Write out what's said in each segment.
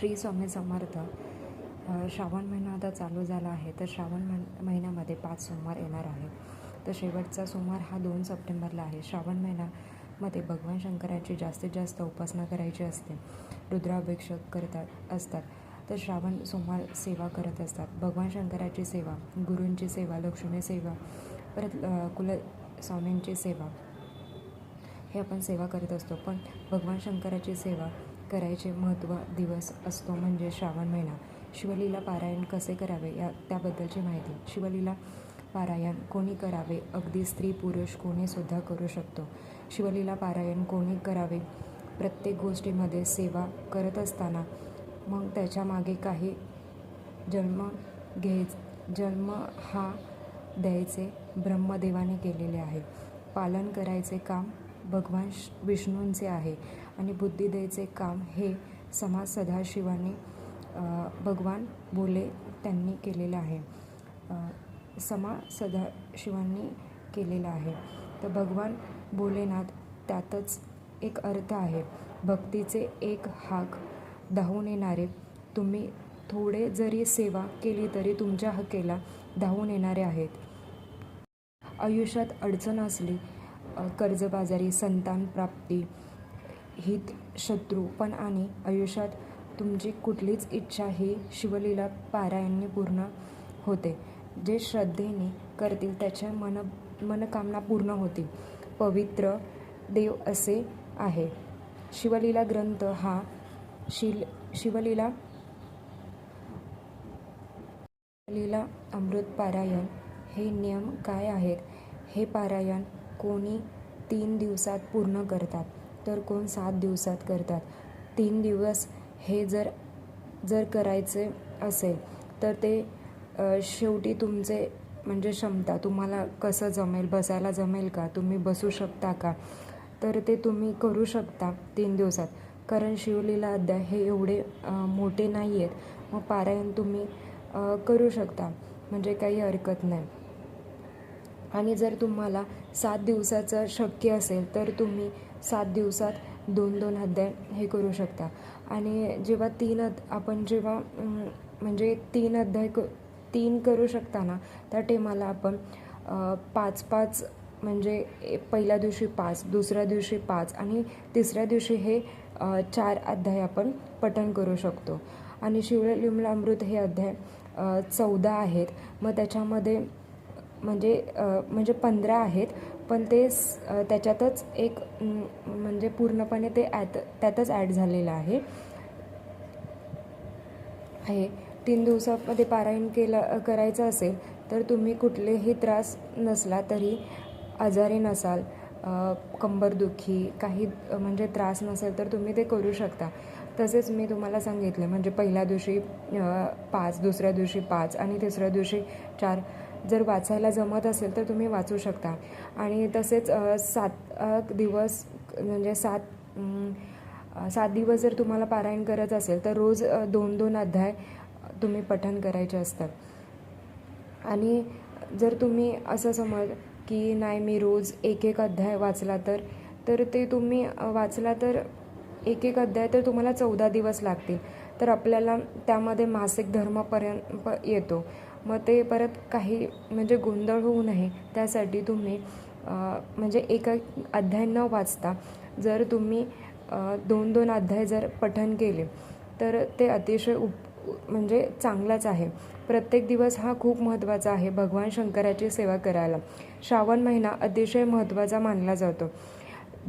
श्री स्वामी समर्थ श्रावण महिना आता चालू झाला आहे तर श्रावण महिन्यामध्ये पाच सोमवार येणार आहे. तर शेवटचा सोमवार हा दोन सप्टेंबरला आहे. श्रावण महिन्यामध्ये भगवान शंकराची जास्तीत जास्त उपासना करायची असते. रुद्राभिषेक करतात असतात. तर श्रावण सोमवार सेवा करत असतात. भगवान शंकराची सेवा गुरूंची सेवा लक्ष्मी सेवा परत कुल कुलस्वामींची सेवा हे आपण सेवा करत असतो. पण भगवान शंकराची सेवा करायचे महत्त्व दिवस असतो म्हणजे श्रावण महिना. शिवलीला पारायण कसे करावे या त्याबद्दलची माहिती. शिवलीला पारायण कोणी करावे? अगदी स्त्री पुरुष कोणीसुद्धा करू शकतो. शिवलीला पारायण कोणी करावे? प्रत्येक गोष्टीमध्ये सेवा करत असताना मग त्याच्यामागे काही जन्म घ्याय जन्म हा द्यायचे ब्रह्मदेवाने केलेले आहे. पालन करायचे काम भगवान श- विष्णूंचे आहे आणि बुद्धी द्यायचे काम हे समाज सदाशिवाने भगवान बोले त्यांनी केलेलं आहे. समा सदाशिवांनी केलेलं आहे. तर भगवान भोलेनाथ त्यातच एक अर्थ आहे. भक्तीचे एक हाक धावून येणारे तुम्ही थोडे जरी सेवा केली तरी तुमच्या हकेला धावून येणारे आहेत. आयुष्यात अडचण असली कर्जबाजारी संतान प्राप्ती हित शत्रू. पण आणि आयुष्यात तुमची कुठलीच इच्छा ही शिवलीला पारायणने पूर्ण होते. जे श्रद्धेने करतील त्याच्या मन मनकामना पूर्ण होतील. पवित्र देव असे आहे. शिवलीला ग्रंथ हा शिल शिवलीला लीला अमृत पारायण हे नियम काय आहेत? हे पारायण कोणी तीन दिवसात पूर्ण करतात तर कोण सात दिवसात करतात? तीन दिवस हे जर जर करायचे असेल तर ते शेवटी तुमचे म्हणजे क्षमता तुम्हाला कसं जमेल बसायला जमेल का? तुम्ही बसू शकता का? तर ते तुम्ही करू शकता तीन दिवसात. कारण शिवलीला अध्याय हे एवढे मोठे नाही आहेत मग पारायण तुम्ही करू शकता. म्हणजे काही हरकत नाही. आणि जर तुम्हाला सात दिवसाचं शक्य असेल तर तुम्ही सात दिवसात दोन दोन अध्याय हे करू शकता. आणि जेव्हा तीन अध आपण जेव्हा म्हणजे तीन अध्याय क तीन करू शकता ना त्या टेमाला आपण पाच पाच म्हणजे पहिल्या दिवशी पाच दुसऱ्या दिवशी पाच आणि तिसऱ्या दिवशी हे चार अध्याय आपण पठण करू शकतो. आणि शिवलिमलामृत हे अध्याय चौदा आहेत. मग त्याच्यामध्ये म्हणजे म्हणजे पंधरा आहेत पण ते स- त्याच्यातच एक म्हणजे पूर्णपणे ते ॲत त्यातच ॲड झालेलं आहे. आहे तीन दिवसामध्ये पारायण केलं करायचं असेल तर तुम्ही कुठलेही त्रास नसला तरी आजारी नसाल कंबरदुखी काही म्हणजे त्रास नसेल तर तुम्ही ते करू शकता. तसेच मी तुम्हाला सांगितले म्हणजे पहिल्या दिवशी पाच दुसऱ्या दिवशी पाच आणि तिसऱ्या दिवशी चार जर वाचायला जमत असेल तर तुम्ही वाचू शकता. आणि तसेच सात दिवस म्हणजे सात सात दिवस जर तुम्हाला पारायण करत असेल तर रोज दोन दोन अध्याय तुम्ही पठण करायचे असतात. आणि जर तुम्ही असं समज की नाही मी रोज एक एक अध्याय वाचला तर तर ते तुम्ही वाचला तर एक एक अध्याय तर तुम्हाला चौदा दिवस लागतील. तर आपल्याला त्यामध्ये मासिक धर्मपर्यंत प येतो. मग ते परत काही म्हणजे गोंधळ होऊ नये. त्यासाठी तुम्ही म्हणजे एक अध्याय न वाचता जर तुम्ही दोन दोन अध्याय जर पठण केले तर ते अतिशय उप म्हणजे चांगलाच आहे. प्रत्येक दिवस हा खूप महत्त्वाचा आहे भगवान शंकराची सेवा करायला. श्रावण महिना अतिशय महत्त्वाचा मानला जातो.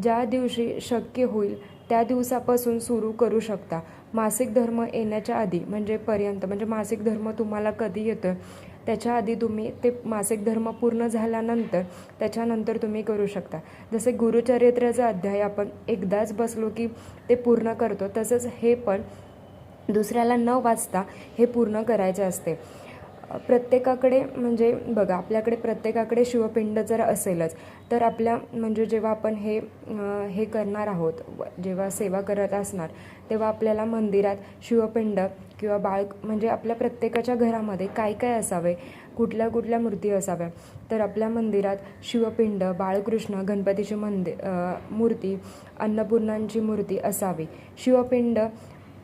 ज्या दिवशी शक्य होईल त्या दिवसापासून सुरू करू शकता. मासिक धर्म येण्याच्या आधी म्हणजे पर्यंत म्हणजे मासिक धर्म तुम्हाला कधी येतं त्याच्या आधी तुम्ही ते मासिक धर्म पूर्ण झाल्यानंतर त्याच्यानंतर तुम्ही करू शकता. जसे गुरुचरित्राचा अध्याय आपण एकदाच बसलो की ते पूर्ण करतो तसंच हे पण दुसऱ्याला न वाचता हे पूर्ण करायचे असते. प्रत्येकाकडे म्हणजे बघा आपल्याकडे प्रत्येकाकडे शिवपिंड जर असेलच तर आपल्या म्हणजे जेव्हा आपण हे हे करणार आहोत व- जेव्हा सेवा करत असणार तेव्हा आपल्याला मंदिरात शिवपिंड किंवा बाळ म्हणजे आपल्या प्रत्येकाच्या घरामध्ये काय काय असावे कुठल्या कुठल्या मूर्ती असाव्या तर आपल्या मंदिरात शिवपिंड बाळकृष्ण गणपतीची मंदिर मूर्ती अन्नपूर्णांची मूर्ती असावी. शिवपिंड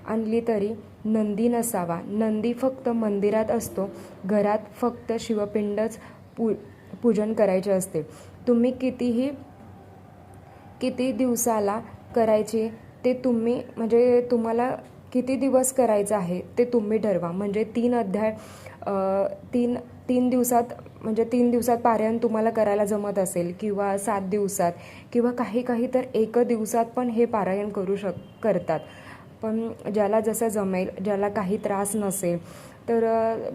आणली तरी नंदी नसावा. नंदी फक्त मंदिरात असतो. घरात फक्त शिवपिंडच पू पूजन करायचे असते. तुम्ही कितीही किती दिवसाला करायची ते तुम्ही म्हणजे तुम्हाला किती दिवस करायचं आहे ते तुम्ही ठरवा. म्हणजे तीन अध्याय तीन तीन दिवसात म्हणजे तीन दिवसात पारायण तुम्हाला करायला जमत असेल किंवा सात दिवसात किंवा काही काही तर एक दिवसात पण हे पारायण करू शक करतात. पण ज्याला जसं जमेल ज्याला काही त्रास नसेल तर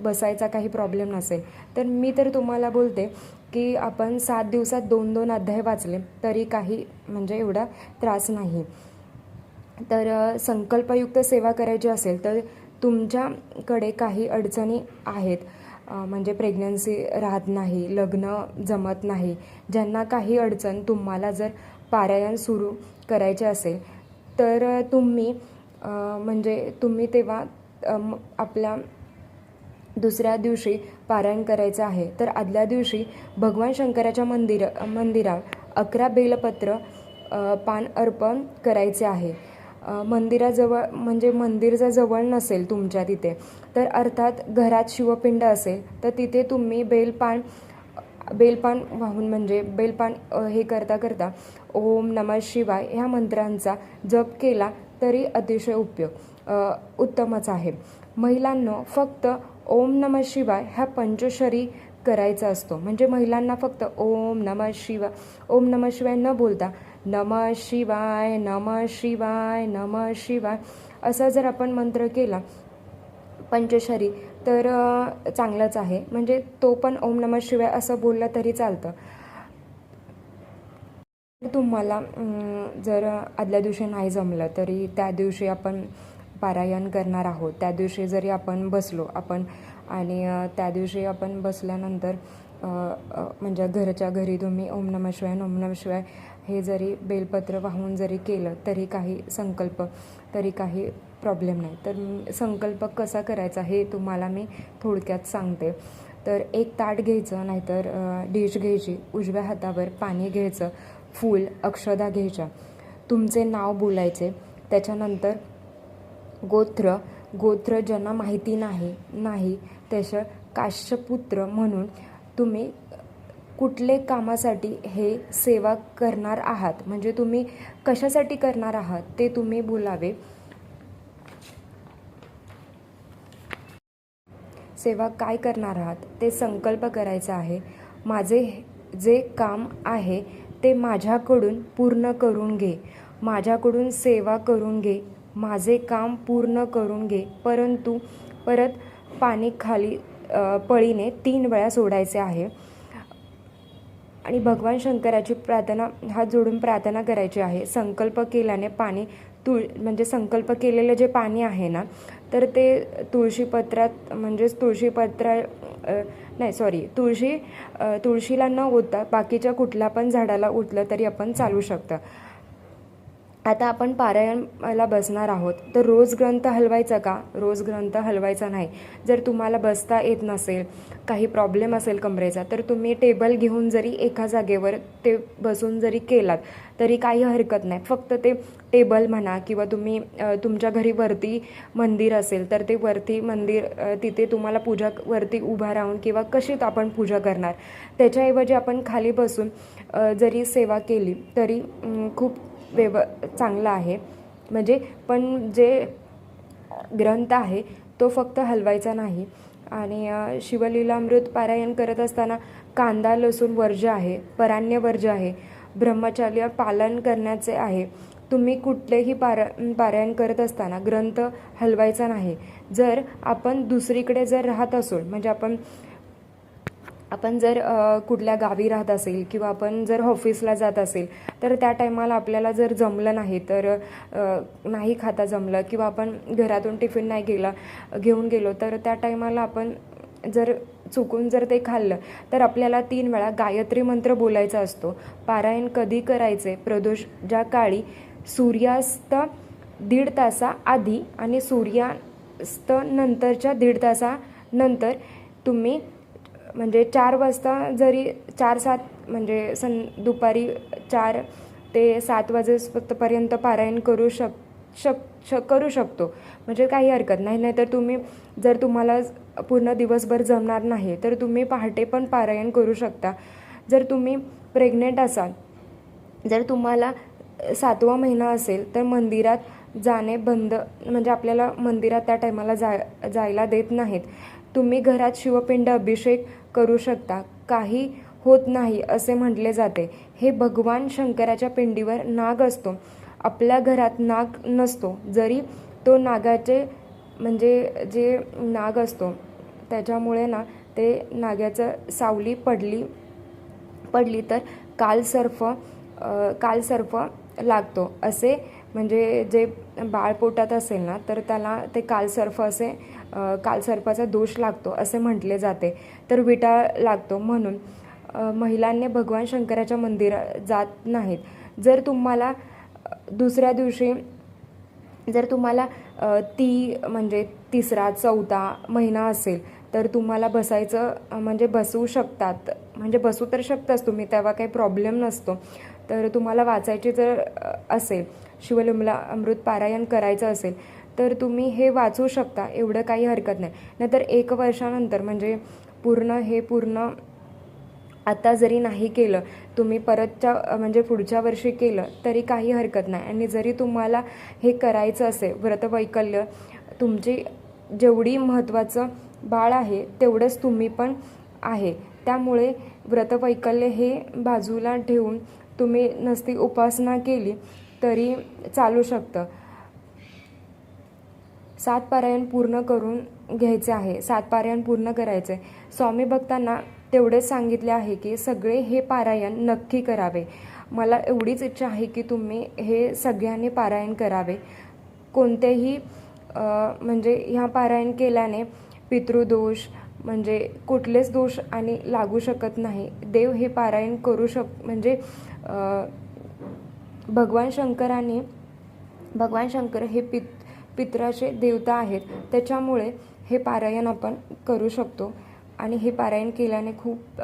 बसायचा काही प्रॉब्लेम नसेल. तर मी तर तुम्हाला बोलते की आपण सात दिवसात दोन दोन अध्याय वाचले तरी काही म्हणजे एवढा त्रास नाही. तर संकल्पयुक्त सेवा करायची असेल तर तुमच्याकडे काही अडचणी आहेत म्हणजे प्रेग्नन्सी राहत नाही लग्न जमत नाही ज्यांना काही अडचण तुम्हाला जर पारायण सुरू करायचे असेल तर तुम्ही म्हणजे तुम्ही तेव्हा आपल्या दुसऱ्या दिवशी पारायण करायचं आहे. तर आदल्या दिवशी भगवान शंकराच्या मंदिर मंदिरात अकरा बेलपत्र पान अर्पण करायचे आहे. मंदिराजवळ म्हणजे मंदिर जर जवळ नसेल तुमच्या तिथे तर अर्थात घरात शिवपिंड असेल तर तिथे तुम्ही बेलपान बेलपान वाहून म्हणजे बेलपान हे करता करता ओम नमः शिवाय ह्या मंत्रांचा जप केला तरी अतिशय उपयोग उत्तमच आहे. महिलांना फक्त ओम नमः शिवाय ह्या पंचशरी करायचा असतो. म्हणजे महिलांना फक्त ओम नमः शिवाय ओम नमः शिवाय न बोलता नमः शिवाय नमः शिवाय नमः शिवाय असा जर आपण मंत्र केला पंचशरी तर चांगलंच आहे. म्हणजे तो पण ओम नमः शिवाय असं बोललं तरी चालतं. तुम्हाला जर आदल्या दिवशी नाही जमलं तरी त्या दिवशी आपण पारायण करणार आहोत. त्या दिवशी जरी आपण बसलो आपण आणि त्या दिवशी आपण बसल्यानंतर म्हणजे घरच्या घरी तुम्ही ओम नम शिवाय ओम नम शिवाय हे जरी बेलपत्र वाहून जरी केलं तरी काही संकल्प तरी काही प्रॉब्लेम नाही. तर संकल्प कसा करायचा हे तुम्हाला मी थोडक्यात सांगते. तर एक ताट घ्यायचं नाहीतर डिश घ्यायची उजव्या हातावर पाणी घ्यायचं फूल अक्षदा घ्यायच्या. तुमचे नाव बोलायचे. त्याच्यानंतर गोत्र गोत्र ज्यांना माहिती नाही नाही त्याचं काश्यपुत्र म्हणून तुम्ही कुठले कामासाठी हे सेवा करणार आहात? म्हणजे तुम्ही कशासाठी करणार आहात? ते तुम्ही बोलावे. सेवा काय करणार आहात? ते संकल्प करायचा आहे. माझे जे काम आहे ते माझ्याकडून पूर्ण करून घे. माझ्याकडून सेवा करून घे. माझे काम पूर्ण करून घे. परंतु परत पाणी खाली पळीने तीन वेळा सोडायचे आहे. आणि भगवान शंकराची प्रार्थना हात जोडून प्रार्थना करायची आहे. संकल्प केल्याने पाणी तुळ म्हणजे संकल्प केलेलं जे पाणी आहे ना तर ते तुळशीपत्रात म्हणजेच तुळशीपत्रा नाही सॉरी तुळशी तुळशीला न ओतता बाकीच्या कुठल्या पण झाडाला ओतलं तरी आपण चालू शकतं. आता आपण पारायणाला बसणार आहोत. तर रोज ग्रंथ हलवायचा का? रोज ग्रंथ हलवायचा नाही. जर तुम्हाला बसता येत नसेल काही प्रॉब्लेम असेल कमरेचा तर तुम्ही टेबल घेऊन जरी एका जागेवर ते बसून जरी केलात तरी काही हरकत नाही. फक्त ते टेबल म्हणा किंवा तुम्ही तुमच्या घरी वरती मंदिर असेल तर ते वरती मंदिर तिथे तुम्हाला पूजा वरती उभा राहून किंवा कशी आपण पूजा करणार? त्याच्याऐवजी आपण खाली बसून जरी सेवा केली तरी खूप व्यव चांगला आहे. म्हणजे पण जे ग्रंथ आहे तो फक्त हलवायचा नाही. आणि शिवलीलामृत पारायण करत असताना कांदा लसूण वर्ज्य आहे पराण्य वर्ज्य आहे. ब्रह्मचर्य पालन करण्याचे आहे. तुम्ही कुठलेही पारा पारायण करत असताना ग्रंथ हलवायचा नाही. जर आपण दुसरीकडे जर राहत असो म्हणजे आपण आपण जर कुठल्या गावी राहत असेल किंवा आपण जर ऑफिसला जात असेल तर त्या टायमाला आपल्याला जर जमलं नाही तर नाही खाता जमलं किंवा आपण घरातून टिफिन नाही गेला घेऊन गेलो तर त्या टायमाला आपण जर चुकून जर ते खाल्लं तर आपल्याला तीन वेळा गायत्री मंत्र बोलायचा असतो. पारायण कधी करायचे? प्रदोष ज्या काळी सूर्यास्त दीड तासाआधी आणि सूर्यास्त नंतरच्या दीड तासानंतर तुम्ही म्हणजे चार वाजता जरी चार सात म्हणजे सं दुपारी चार ते सात वाजेपर्यंत पारायण करू शक शक श करू शकतो. म्हणजे काही हरकत नाही. नाहीतर तुम्ही जर तुम्हाला पूर्ण दिवसभर जमणार नाही तर तुम्ही पहाटे पण पारायण करू शकता. जर तुम्ही प्रेग्नेंट असाल जर तुम्हाला सातवा महिना असेल तर मंदिरात जाणे बंद म्हणजे आपल्याला मंदिरात त्या टायमाला जा जायला देत नाहीत. तुम्ही घरात शिवपिंड अभिषेक करू शकता. काही होत नाही असे म्हटले जाते. हे भगवान शंकराच्या पिंडीवर नाग असतो. आपल्या घरात नाग नसतो. जरी तो नागाचे म्हणजे जे नाग असतो त्याच्यामुळे ना ते नागाचं सावली पडली पडली तर कालसर्फ कालसर्फ लागतो. असे म्हणजे जे बाळ पोटात असेल ना तर त्याला ते कालसर्फ असे कालसर्पाचा दोष लागतो असे म्हटले जाते. तर विटा लागतो म्हणून महिलांनी भगवान शंकराच्या मंदिरात जात नाहीत. जर तुम्हाला दुसऱ्या दिवशी जर तुम्हाला ती म्हणजे तिसरा चौथा महिना असेल तर तुम्हाला बसायचं म्हणजे बसवू शकतात. म्हणजे बसू तर शकताच तुम्ही तेव्हा काही प्रॉब्लेम नसतो. तर तुम्हाला वाचायची जर असेल शिवलिमला अमृत पारायण करायचं असेल तर तुम्ही हे वाचू शकता एवढं काही हरकत नाही. नाहीतर एक वर्षानंतर म्हणजे पूर्ण हे पूर्ण आता जरी नाही केलं तुम्ही परतच्या म्हणजे पुढच्या वर्षी केलं तरी काही हरकत नाही. आणि जरी तुम्हाला हे करायचं असेल व्रतवैकल्य तुमची जेवढी महत्त्वाचं बाळ आहे तेवढंच तुम्ही पण आहे. त्यामुळे व्रतवैकल्य हे बाजूला ठेवून तुम्ही नसती उपासना केली तरी चालू शकतं. सात पारायण पूर्ण करून घ्यायचे आहे. सात पारायण पूर्ण करायचे. स्वामी भक्तांना तेवढेच सांगितले आहे की सगळे हे पारायण नक्की करावे. मला एवढीच इच्छा आहे की तुम्ही हे सगळ्यांनी पारायण करावे. कोणतेही म्हणजे ह्या पारायण केल्याने पितृदोष म्हणजे कुठलेच दोष आणि लागू शकत नाही. देव हे पारायण करू शक म्हणजे भगवान शंकराने भगवान शंकर हे पित पित्राचे देवता आहेत. त्याच्यामुळे हे पारायण आपण करू शकतो. आणि हे पारायण केल्याने खूप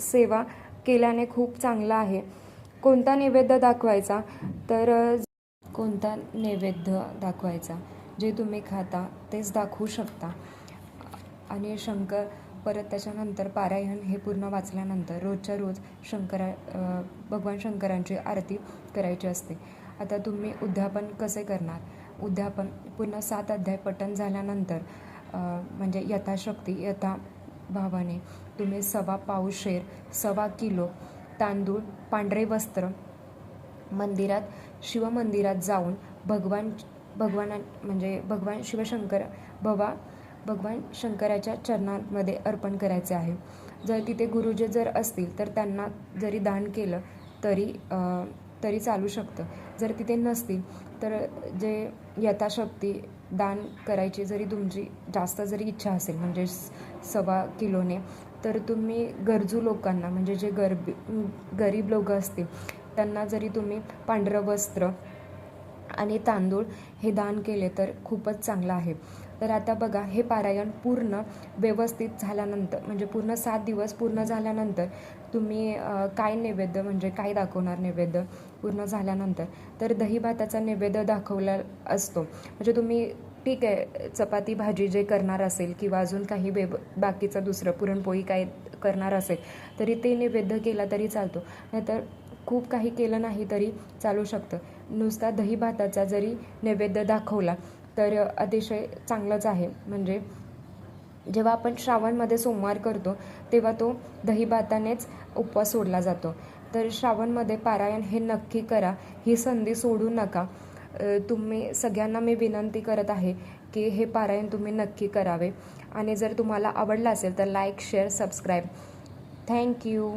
सेवा केल्याने खूप चांगलं आहे. कोणता नैवेद्य दाखवायचा? तर कोणता नैवेद्य दाखवायचा? जे तुम्ही खाता तेच दाखवू शकता. आणि शंकर परत त्याच्यानंतर पारायण हे पूर्ण वाचल्यानंतर रोजच्या रोज शंकरा भगवान शंकरांची आरती करायची असते. आता तुम्ही उद्यापन कसे करणार? उद्यापन पूर्ण सात अध्याय पठण झाल्यानंतर म्हणजे यथाशक्ती यथा भावाने तुम्ही सवा पाऊशेर सवा किलो तांदूळ पांढरे वस्त्र मंदिरात शिवमंदिरात जाऊन भगवान भगवान म्हणजे भगवान शिवशंकर भवा भगवान शंकराच्या चरणांमध्ये अर्पण करायचे आहे. जर तिथे गुरुजी जर असतील तर त्यांना जरी दान केलं तरी तरी चालू शकतं. जर तिथे नसतील तर जे यथाशक्ती दान करायची जरी तुमची जास्त जरी इच्छा असेल म्हणजे स- सव्वा किलोने तर तुम्ही गरजू लोकांना म्हणजे जे गरबी गरीब लोक असतील त्यांना जरी तुम्ही पांढरं वस्त्र आणि तांदूळ हे दान केले तर खूपच चांगलं आहे. तर आता बघा हे पारायण पूर्ण व्यवस्थित झाल्यानंतर म्हणजे पूर्ण सात दिवस पूर्ण झाल्यानंतर तुम्ही काय नैवेद्य म्हणजे काय दाखवणार नैवेद्य पूर्ण झाल्यानंतर? तर दही भाताचा नैवेद्य दाखवला असतो. म्हणजे तुम्ही ठीक आहे चपाती भाजी जे करणार असेल किंवा अजून काही बे बाकीचं दुसरं पुरणपोळी काय करणार असेल तरी ते नैवेद्य केला तरी चालतो. नाहीतर खूप काही केलं नाही तरी चालू शकतं. नुसता दही भाताचा जरी नैवेद्य दाखवला तर अतिशय चांगलंच आहे. म्हणजे जेव्हा आपण श्रावणमध्ये सोमवार करतो तेव्हा तो दही भातानेच उपवास सोडला जातो. तर श्रावणमध्ये पारायण हे नक्की करा. ही संधी सोडू नका. तुम्ही सगळ्यांना मी विनंती करत आहे की हे पारायण तुम्ही नक्की करावे. आणि जर तुम्हाला आवडलं असेल तर लाईक शेअर सबस्क्राईब थँक्यू